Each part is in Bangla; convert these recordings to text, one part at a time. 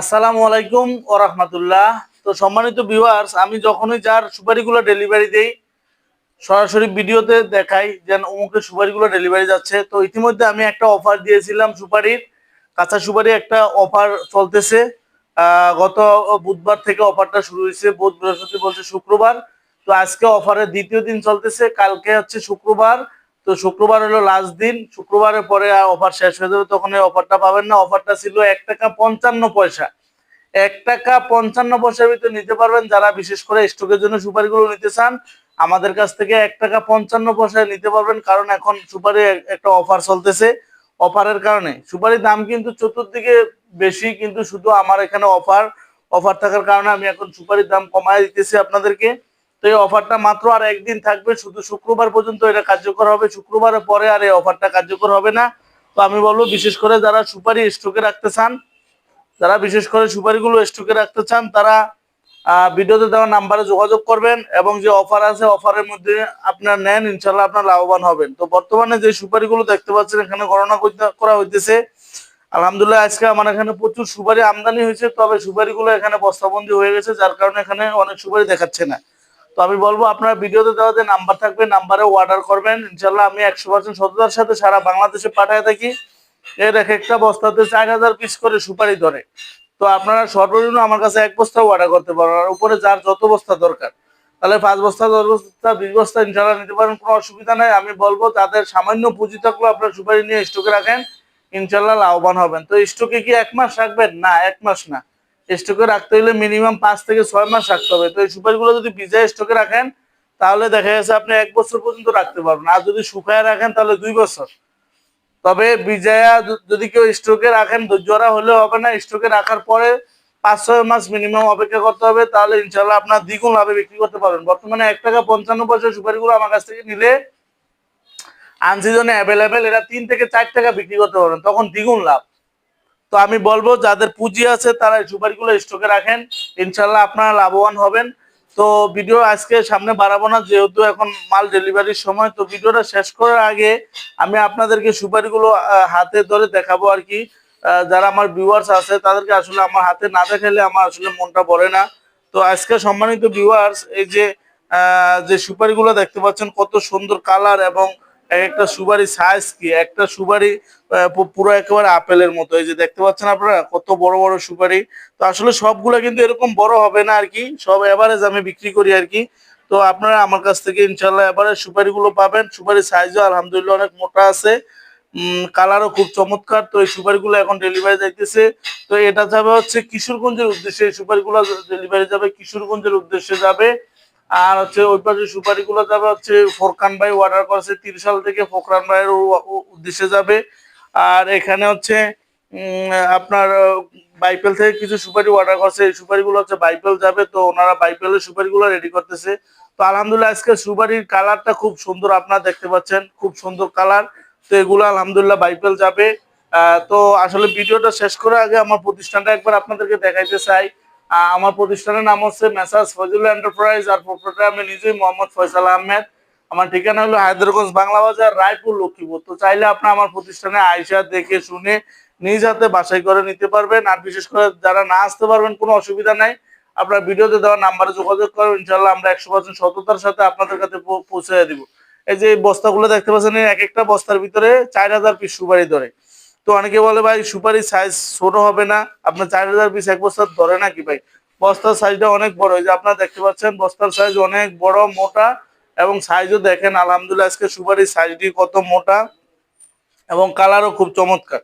আসসালামু আলাইকুম ও রহমতুল্লাহ। তো সম্মানিত ভিউয়ার্স আমি যখনই যার সুপারিগুলো ডেলিভারি দেই, সরাসরি ভিডিওতে দেখাই যেন অমুকের সুপারিগুলো ডেলিভারি যাচ্ছে। তো ইতিমধ্যে আমি একটা অফার দিয়েছিলাম সুপারির। কাঁচা সুপারি একটা অফার চলতেছে। গত বুধবার থেকে অফারটা শুরু হয়েছে। বুধ বৃহস্পতি বলছে শুক্রবার। তো আজকে অফারের দ্বিতীয় দিন চলতেছে। কালকে হচ্ছে শুক্রবার। তো শুক্রবার হলো লাস্ট দিন, শুক্রবারের পরে অফার শেষ হয়ে যাবে, তখন এই অফারটা পাবেন না। অফারটা ছিল এক টাকা পঞ্চান্ন পয়সা। এক টাকা পঞ্চান্ন পয়সার ভিতরে নিতে পারবেন যারা বিশেষ করে স্টকের জন্য সুপারিগুলো নিতে চান। আমাদের কাছ থেকে এক টাকা পঞ্চান্ন পয়সায় নিতে পারবেন, কারণ এখন সুপারি একটা অফার চলতেছে। অফারের কারণে। সুপারির দাম কিন্তু চতুর্দিকে বেশি, কিন্তু শুধু আমার এখানে অফার অফার থাকার কারণে আমি এখন সুপারির দাম কমায় দিতেছি আপনাদেরকে। তো এই অফারটা মাত্র আর একদিন থাকবে, শুধু শুক্রবার পর্যন্ত এটা কার্যকর হবে। শুক্রবারের পরে আর এই অফারটা কার্যকর হবে না। তো আমি বলব, বিশেষ করে যারা সুপারি স্টকে রাখতে চান, যারা বিশেষ করে সুপারিগুলো স্টকে রাখতে চান, তারা ভিডিওতে দেওয়া নাম্বারে যোগাযোগ করবেন এবং যে অফার আছে, অফারের মধ্যে আপনার নেন ইনশাল্লাহ আপনার লাভবান হবেন। তো বর্তমানে যে সুপারিগুলো দেখতে পাচ্ছেন, এখানে গণনা করা হইতেছে। আলহামদুলিল্লাহ, আজকে আমার এখানে প্রচুর সুপারি আমদানি হয়েছে, তবে সুপারিগুলো এখানে বস্তাবন্দি হয়ে গেছে, যার কারণে এখানে অনেক সুপারি দেখাচ্ছে না। তো আমি বলব, আপনারা ভিডিওতে দেওয়া যে নাম্বার থাকবে নাম্বারে অর্ডার করবেন। ইনশাল্লাহ আমি একশো পার্সেন্ট সততার সাথে সারা বাংলাদেশে পাঠায় থাকি। এর এক একটা বস্তাতে চার হাজার পিস করে সুপারি ধরে। তো আপনারা সর্বনিম্ন আমার কাছে এক বস্তা অর্ডার করতে পারেন আর উপরে যার যত বস্তা দরকার। তাহলে পাঁচ বস্তা, দশ বস্তা, বিশ বস্তা ইনশাল্লাহ নিতে পারেন, কোনো অসুবিধা নাই। আমি বলব তাদের সামান্য পুঁজি থাকলেও আপনার সুপারি নিয়ে স্টকে রাখেন ইনশাল্লাহ লাভবান হবেন। তো স্টকে কি এক মাস রাখবেন? না, এক মাস না। স্টকে রাখতে হলে মিনিমাম পাঁচ থেকে ছয় মাস রাখতে হবে। তো এই সুপারিগুলো যদি ভিজায় স্টকে রাখেন, তাহলে দেখা যাচ্ছে আপনি এক বছর পর্যন্ত রাখতে পারবেন। আর যদি শুকায় রাখেন, তাহলে দুই বছর। তবে বিজয়া যদি কেউ স্টকে রাখেন ধৈর্যরা হলেও হবে না। স্টকে রাখার পরে পাঁচ, ছয় মাস মিনিমাম অপেক্ষা করতে হবে। তাহলে ইনশাল্লাহ আপনার দ্বিগুণ লাভে বিক্রি করতে পারবেন। বর্তমানে এক টাকা পঞ্চান্ন পয়সা সুপারিগুলো আমার কাছ থেকে নিলে আনসিজনে অ্যাভেলেবেল এটা তিন থেকে চার টাকা বিক্রি করতে পারবেন। তখন দ্বিগুণ লাভ। তো আমি বলব, যাদের পুঁজি আছে তারা এই সুপারিগুলো স্টকে রাখেন। ইনশাল্লাহ আপনারা লাভবান হবেন। তো ভিডিও আজকে সামনে বাড়াবো না, যেহেতু এখন মাল ডেলিভারির সময়, তো ভিডিওটা শেষ করার আগে আমি আপনাদেরকে সুপারিগুলো হাতে ধরে দেখাবো আর কি। যারা আমার ভিউয়ার্স আছে, তাদেরকে আসলে আমার হাতে না দেখালে আমার আসলে মনটা বলে না। তো আজকে সম্মানিত ভিউয়ার্স এই যে যে সুপারিগুলো দেখতে পাচ্ছেন, কত সুন্দর কালার এবং এক একটা সুপারি সাইজ কি? একটা সুপারি পুরো একেবারে আপেলের মতো। এই যে দেখতে পাচ্ছেন আপনারা, কত বড় বড় সুপারি। তো আসলে সবগুলো কিন্তু এরকম বড় হবে না আর কি। সব এভারেজ আমি বিক্রি করি আর কি। তো আপনারা আমার কাছ থেকে ইনশাল্লাহ এবারে সুপারিগুলো পাবেন। সুপারি সাইজও আলহামদুলিল্লাহ অনেক মোটা আছে। কালারও খুব চমৎকার। তো এই সুপারিগুলো এখন ডেলিভারি যাইতেছে। তো এটা যাবে হচ্ছে কিশোরগঞ্জের উদ্দেশ্যে। এই সুপারিগুলো ডেলিভারি যাবে কিশোরগঞ্জের উদ্দেশ্যে যাবে। আর হচ্ছে ওই পাশে সুপারিগুলো যাবে হচ্ছে ফোরকান ভাই অর্ডার করেছে তিরিশাল থেকে ফোরকান ভাইয়ের উদ্দেশ্যে যাবে। আর এখানে হচ্ছে আপনার বাইপেল থেকে কিছু সুপারি অর্ডার করছে। এই সুপারিগুলো হচ্ছে বাইপেল যাবে, তো ওনারা বাইপেলের সুপারিগুলো রেডি করতেছে। তো আলহামদুলিল্লাহ আজকে সুপারির কালারটা খুব সুন্দর আপনারা দেখতে পাচ্ছেন, খুব সুন্দর কালার তো এগুলো আলহামদুলিল্লাহ বাইপেল যাবে। তো আসলে ভিডিওটা শেষ করার আগে আমার প্রতিষ্ঠানটা একবার আপনাদেরকে দেখাইতে চাই। আমার প্রতিষ্ঠানের নাম হচ্ছে মেসাজ ফজল এন্টারপ্রাইজ, আর প্রোপ্রাইটার আমি নিজেই মোহাম্মদ ফয়সাল আহমেদ। আমার ঠিকানা হলো হায়দ্রাগঞ্জ বাংলা বাজার, রায়পুর, লক্ষ্মীপুর। তো চাইলে আপনি আমার প্রতিষ্ঠানে আইসা দেখে শুনে নিজ হাতে বাসাই করে নিতে পারবেন। আর বিশেষ করে যারা না আসতে পারবেন, কোনো অসুবিধা নাই। আপনার ভিডিওতে দেওয়া নাম্বারে যোগাযোগ করবেন ইনশাল্লাহ আমরা একশো পার্সেন্ট সততার সাথে আপনাদের কাছে পৌঁছে দিব। এই যে বস্তাগুলো দেখতে পাচ্ছেন এক একটা বস্তার ভিতরে চার হাজার পিস সুপারি ধরে। তো অনেকে বলে ভাই সুপারি সাইজ ছোট হবে না। আপনার চার হাজার পিস এক বস্তার ধরে নাকি ভাই? বস্তার সাইজটা অনেক বড়। যে আপনারা দেখতে পাচ্ছেন, বস্তার সাইজ অনেক বড়, মোটা এবং সাইজও দেখেন, আলহামদুলিল্লাহ আজকে সুপারির সাইজটি কত মোটা এবং কালারও খুব চমৎকার।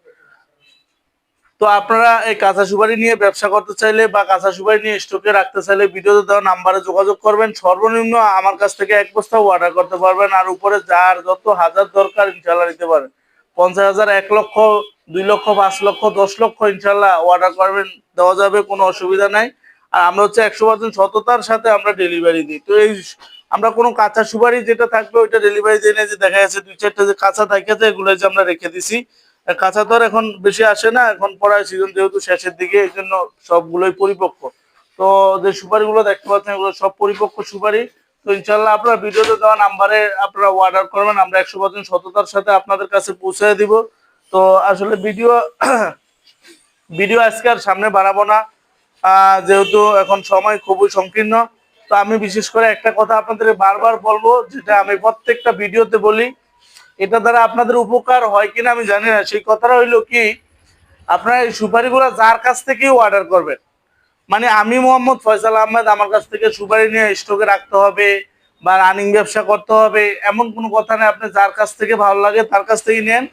তো আপনারা এই কাঁচা সুপারি নিয়ে ব্যবসা করতে চাইলে বা কাঁচা সুপারি নিয়ে স্টকে রাখতে চাইলে ভিডিওতে দেওয়া নাম্বারে যোগাযোগ করবেন। সর্বনিম্ন আমার কাছ থেকে এক বস্তা অর্ডার করতে পারবেন। আর উপরে যার যত হাজার দরকার ইনশাল্লাহ নিতে পারেন। পঞ্চাশ হাজার এক লক্ষ দুই লক্ষ, পাঁচ লক্ষ, দশ লক্ষ ইনশাল্লাহ অর্ডার করবেন, দেওয়া যাবে, কোনো অসুবিধা নাই। আর আমরা হচ্ছে একশো পার্সেন্ট সততার সাথে আমরা ডেলিভারি দিই। তো এই আমরা কোনো কাঁচা সুপারি যেটা থাকবে, ওইটা ডেলিভারি দিয়ে নিয়ে যে দেখা যাচ্ছে দুই চারটা যে কাঁচা থাকে এগুলো যে আমরা রেখে দিছি। কাঁচা তো আর এখন বেশি আসে না, এখন পড়ার সিজন যেহেতু শেষের দিকে, এই জন্য সবগুলোই পরিপক্ক। তো যে সুপারিগুলো দেখতে পাচ্ছেন, এগুলো সব পরিপক্ক সুপারি। তো ইনশাল্লাহ আপনার ভিডিওতে দেওয়া নাম্বারে আপনারা অর্ডার করবেন, আমরা একশো পার্সেন্ট সততার সাথে আপনাদের কাছে পৌঁছে দিব। তো আসলে ভিডিও ভিডিও আজকে আর সামনে বাড়াবো না। যেহেতু এখন সময় খুবই সংকীর্ণ, তো আমি বিশেষ করে একটা কথা আপনাদের বারবার বলব, যেটা আমি প্রত্যেকটা ভিডিওতে বলি। এটা দ্বারা আপনাদের উপকার হয় কিনা আমি জানি না। সেই কথাটা হইল কি, আপনারা এই সুপারিগুলো যার কাছ থেকেই অর্ডার করবেন? মানে আমি মোহাম্মদ ফয়সাল আহমেদ, আমার কাছ থেকে সুপারি নিয়ে স্টকে রাখতে হবে বা রানিং ব্যবসা করতে হবে, এমন কোনো কথা নেই। আপনি যার কাছ থেকে ভালো লাগে তার কাছ থেকে নেন।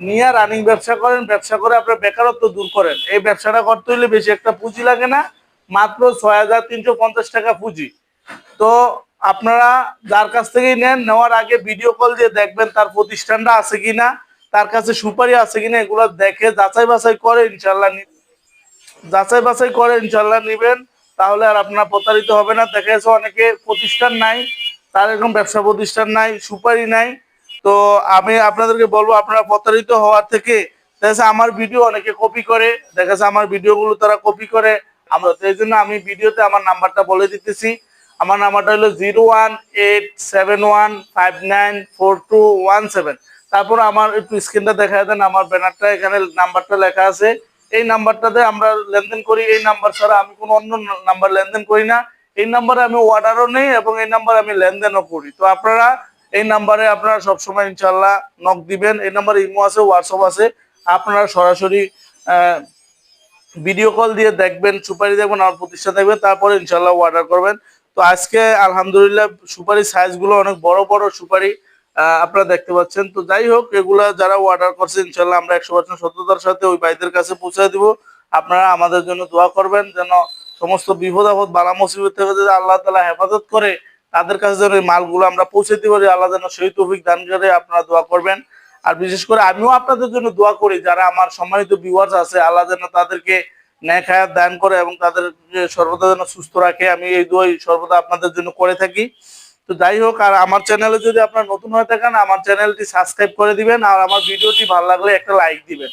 নিয়ে রানিং ব্যবসা করেন, ব্যবসা করে আপনার বেকারত্ব দূর করেন। এই ব্যবসাটা করতে হলে বেশি একটা পুঁজি লাগে না, মাত্র ছয় হাজার তিনশো পঞ্চাশ টাকা পুঁজি। তো আপনারা যার কাছ থেকেই নেন, নেওয়ার আগে ভিডিও কল দিয়ে দেখবেন তার প্রতিষ্ঠানটা আছে কিনা, তার কাছে সুপারি আছে কিনা, এগুলো দেখে যাচাই বাছাই করে ইনশাল্লাহ নি- যাচাই বাছাই করে ইনশাল্লাহ নিবেন। তাহলে আর আপনারা প্রতারিত হবে না। দেখা যাচ্ছে অনেকে প্রতিষ্ঠান নাই, তার এরকম ব্যবসা প্রতিষ্ঠান নাই, সুপারি নাই। তো আমি আপনাদেরকে বলব, আপনারা প্রতারিত হওয়ার থেকে দেখা আমার ভিডিও অনেকে কপি করে, দেখা যাচ্ছে আমার ভিডিওগুলো তারা কপি করে। আমরা এই জন্য আমি ভিডিওতে আমার নাম্বারটা বলে দিতেছি। আমার নাম্বারটা হলো zero one eight seven one five nine four two one seven তারপর আমার একটু স্ক্রিনটা দেখা দেন, আমার ব্যানারটা এখানে নাম্বারটা লেখা আছে। এই নাম্বারটাতে আমরা লেনদেন করি, এই নাম্বার ছাড়া আমি কোনো অন্য নাম্বার লেনদেন করি না। এই নাম্বারে আমি অর্ডারও নেই এবং এই নাম্বারে আমি লেনদেনও করি। তো আপনারা এই নাম্বারে আপনারা সবসময় ইনশাল্লাহ নক দিবেন। এই নাম্বারে ইমো আছে হোয়াটসঅ্যাপ আছে। আপনারা সরাসরি ভিডিও কল দিয়ে দেখবেন, সুপারি দেখবেন আমার প্রতিষ্ঠান দেখবেন, তারপরে ইনশাল্লাহ অর্ডার করবেন। তো আজকে আলহামদুলিল্লাহ সুপারি সাইজগুলো অনেক বড় বড় সুপারি আপনারা দেখতে পাচ্ছেন। তো যাই হোক, এগুলা যারা অর্ডার করছে ইনশাল্লাহ আমরা একশো পার্সেন্ট সত্যতার সাথে ওই ভাইদের কাছে পৌঁছে দিব। আপনারা আমাদের জন্য দোয়া করবেন, যেন সমস্ত বিপদ আপদ বালা মুসিবত থেকে যদি আল্লাহ তালা হেফাজত করে তাদের কাছে যেন এই মালগুলো আমরা পৌঁছে দিতে পারি, আল্লাহ যেন সেই তৌফিক দান করে আপনারা দোয়া করবেন। আর বিশেষ করে আমিও আপনাদের জন্য দোয়া করি, যারা আমার সম্মানিত ভিউয়ার্স আছে, আল্লাহ যেন তাদেরকে ন্যায় খায়াত দান করে এবং তাদের সর্বদা যেন সুস্থ রাখে, আমি এই দোয়াই সর্বদা আপনাদের জন্য করে থাকি। তো যাই হোক, আর আমার চ্যানেলে যদি আপনার নতুন হয়ে থাকেন, আমার চ্যানেলটি সাবস্ক্রাইব করে দিবেন, আর আমার ভিডিওটি ভালো লাগলে একটা লাইক দিবেন।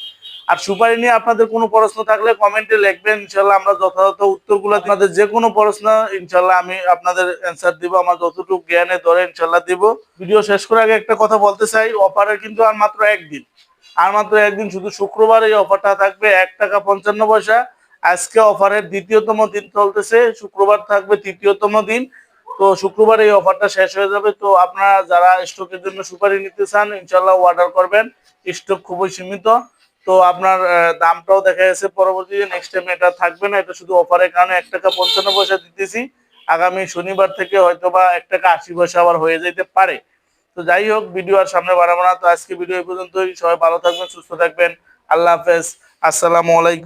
আর সুপারি নিয়ে আপনাদের কোনো প্রশ্ন থাকলে কমেন্টে লিখবেন, ইনশাল্লাহ আমরা যথাযথ উত্তরগুলো আপনাদের যে কোনো প্রশ্ন, ইনশাল্লাহ আমি আপনাদের অ্যান্সার দিব, আমার যতটুকু জ্ঞানে ধরে ইনশাল্লাহ দিব। ভিডিও শেষ করার আগে একটা কথা বলতে চাই, অফারের কিন্তু আর মাত্র একদিন। আর মাত্র একদিন, শুধু শুক্রবার এই অফারটা থাকবে, এক টাকা পঞ্চান্ন পয়সা। আজকে অফারের দ্বিতীয়তম দিন চলতেছে, শুক্রবার থাকবে তৃতীয়তম দিন। তো শুক্রবার এই অফারটা শেষ হয়ে যাবে। তো আপনারা যারা স্টকের জন্য সুপারি নিতে চান, ইনশাল্লাহ অর্ডার করবেন। স্টক খুবই সীমিত। তো আপনার দামটাও দেখা যাচ্ছে পরবর্তীতে নেক্সট টাইম এটা থাকবে না, এটা শুধু অফারের কারণে এক টাকা পঞ্চান্ন পয়সা দিতেছি। আগামী শনিবার থেকে হয়তো বা এক টাকা আশি পয়সা আবার হয়ে যেতে পারে। তো যাই হোক ভিডিও আর সামনে বাড়াবো না। তো আজকে ভিডিও এই পর্যন্তই। সবাই ভালো থাকবেন, সুস্থ থাকবেন। আল্লাহ হাফেজ। আসসালামু আলাইকুম।